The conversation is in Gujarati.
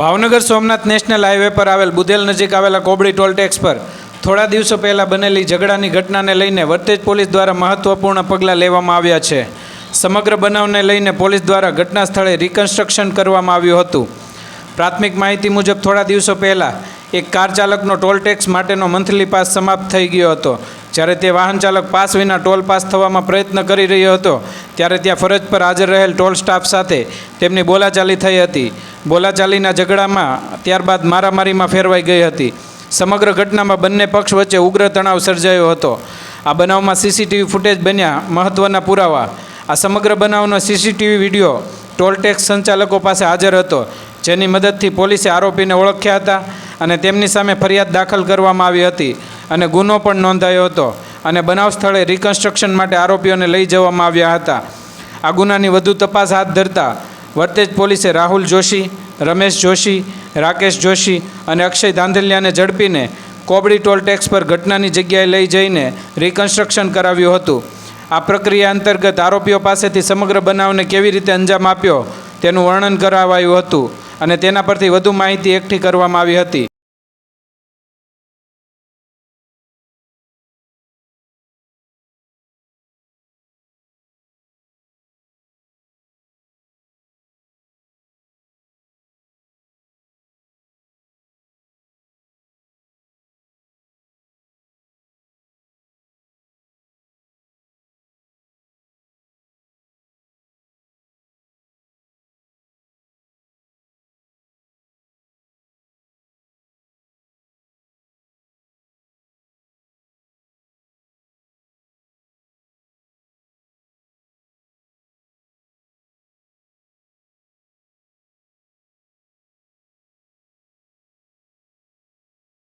ભાવનગર સોમનાથ નેશનલ હાઈવે પર આવેલ બુધેલ નજીક આવેલા કોબડી ટોલ ટેક્સ પર થોડા દિવસો પહેલાં બનેલી ઝઘડાની ઘટનાને લઈને વર્તેજ પોલીસ દ્વારા મહત્વપૂર્ણ પગલાં લેવામાં આવ્યા છે. સમગ્ર બનાવને લઈને પોલીસ દ્વારા ઘટના સ્થળે રિકન્સ્ટ્રક્શન કરવામાં આવ્યું હતું. પ્રાથમિક માહિતી મુજબ થોડા દિવસો પહેલાં એક કાર ચાલકનો ટોલ ટેક્સ માટેનો મંથલી પાસ સમાપ્ત થઈ ગયો હતો. જ્યારે તે વાહન ચાલક પાસ વિના ટોલ પાસ થવામાં પ્રયત્ન કરી રહ્યો હતો, ત્યારે ત્યાં ફરજ પર હાજર રહેલ ટોલ સ્ટાફ સાથે તેમની બોલાચાલી થઈ હતી. બોલાચાલીના ઝઘડામાં ત્યારબાદ મારામારીમાં ફેરવાઈ ગઈ હતી. સમગ્ર ઘટનામાં બંને પક્ષ વચ્ચે ઉગ્ર તણાવ સર્જાયો હતો. આ બનાવમાં સીસીટીવી ફૂટેજ બન્યા મહત્ત્વના પુરાવા. આ સમગ્ર બનાવનો સીસીટીવી વીડિયો ટોલટેક્સ સંચાલકો પાસે હાજર હતો, જેની મદદથી પોલીસે આરોપીને ઓળખ્યા હતા અને તેમની સામે ફરિયાદ દાખલ કરવામાં આવી હતી અને ગુનો પણ નોંધાયો હતો અને બનાવ સ્થળે રિકન્સ્ટ્રક્શન માટે આરોપીઓને લઈ જવામાં આવ્યા હતા. આ ગુનાની વધુ તપાસ હાથ ધરતા વર્તેજ પોલીસે રાહુલ જોશી, રમેશ જોશી, રાકેશ જોશી અને અક્ષય ધાંધલિયાને ઝડપીને કોબડી ટોલ ટેક્સ પર ઘટનાની જગ્યાએ લઈ જઈને રિકન્સ્ટ્રક્શન કરાવ્યું હતું. આ પ્રક્રિયા અંતર્ગત આરોપીઓ પાસેથી સમગ્ર બનાવને કેવી રીતે અંજામ આપ્યો તેનું વર્ણન કરાવાયું હતું અને તેના પરથી વધુ માહિતી એકઠી કરવામાં આવી હતી.